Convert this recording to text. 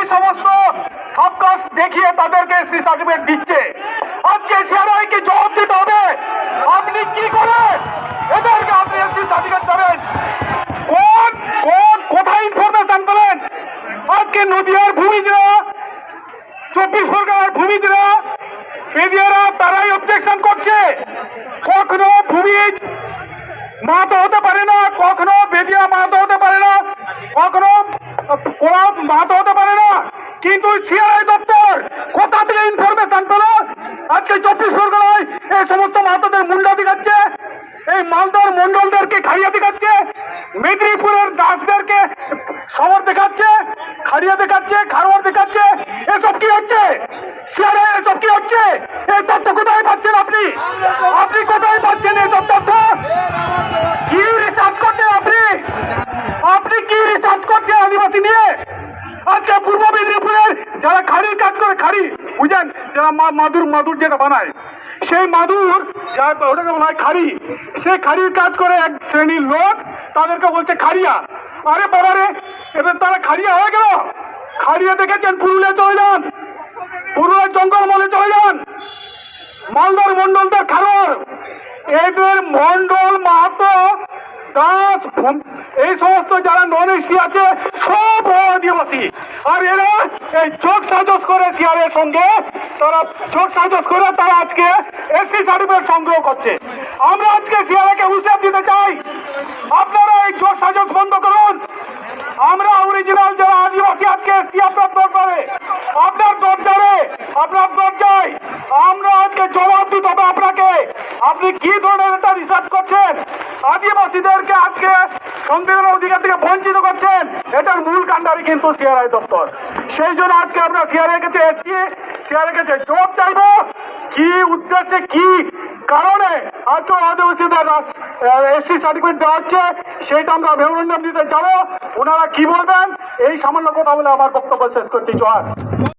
এই সমস্ত সব দেখিয়ে তাদেরকে এসসি সার্টিফিকেট দিচ্ছে। আজকে সিআরআইকে জবাব দিতে হবে। আপনি কি করে এদেরকে আপনি এসসি সার্টিফিকেট দেবেন? কোন কোন, কোথায় ইনফরমেশন পেলেন? আজকে নদীয়ার ভূমিজরা, চব্বিশ পরগনার ভূমিজরা পেদিয়ারা তারাই অবজেকশন করছে। কখনো ভূমিজ মাহাতো হতে পারে না, কখনো বেদিয়া মাহাতো হতে পারে না। কোলা মাহাতো হতে পারে না। কিন্তু সিআরআই দপ্তর কোথা থেকে ইনফরমেশন পেল? আজকে চব্বিশ পরগনায় এই সমস্ত মাহাতোদের মুন্ডা দেখাচ্ছে, এই মালদার মন্ডলদেরকে খাইয়ে দেখাচ্ছে, মেদিনীপুরের দাসদেরকে সবর দেখাচ্ছে, খাড়িয়া দেখাচ্ছে খারোয়ার দেখাচ্ছে। এসব কি হচ্ছে? সিআরআই, এসব কি হচ্ছে? এই তথ্য কোথায় পাচ্ছেন আপনি? আপনি কোথায় পাচ্ছেন এইসব তথ্য? কি রিসার্চ করছেন আপনি কি রিসার্চ করছেন আদিবাসী নিয়ে আজকে পূর্ব মেদিনীপুরের যারা খাড়ির কাজ করে, খাড়ি বুঝেন যারা মাদুর মাদুর যেটা বানায়। সেই মাদুর ওটাকে বলা হয় খাড়ি, সেই খাড়ির কাজ করে এক শ্রেণির লোক, তাদেরকে বলছে খাড়িয়া। আরে বাবারে, এবার তারা খাড়িয়া হয়ে গেল। খাড়িয়া দেখেছেন, পুরুলিয়া চলে যান। পুরুলিয়ার জঙ্গল মলে চলে যান। মালদার মন্ডলদের খারোর। এদের মন্ডল মাহাতো দাস এই সমস্ত যারা নন এসটি আছে, সব আদিবাসী। আর এরা এই চোখ সাজস করে সিআরের সঙ্গে। তারা চোখ সাজস করে তারা আজকে এসটি সার্টিফিকেট সংগ্রহ করছে। আমরা আজকে সিআরকে হুঁশিয়ার দিতে চাই। আপনারা এই চোখ সাজস বন্ধ করুন। আমরা অরিজিনাল যারা আদিবাসী আজকে এসছি আপনার দরবারে। আপনার দরজারে আপনার দরজায় আমরা আজকে জবাব দিতে হবে আপনাকে আপনি কি ধরনের একটা রিসার্চ করছেন? আদিবাসীদেরকে আজকে সংবিধানের অধিকার থেকে বঞ্চিত করছেন। এটার মূল কাণ্ডারি কিন্তু সিআরআই দপ্তর। সেই জন্য আজকে আমরা সিআরআই কাছে এসছি। সিআরআই কাছে জবাব চাইব কি উদ্দেশ্যে, কি কারণে আজকে আদিবাসীদের এসটি সার্টিফিকেট দেওয়া হচ্ছে সেইটা আমরা মেমোরেন্ডাম দিতে যাব ওনারা কি বলবেন? এই সামান্য কথা বলে আমার বক্তব্য শেষ করছি। জয়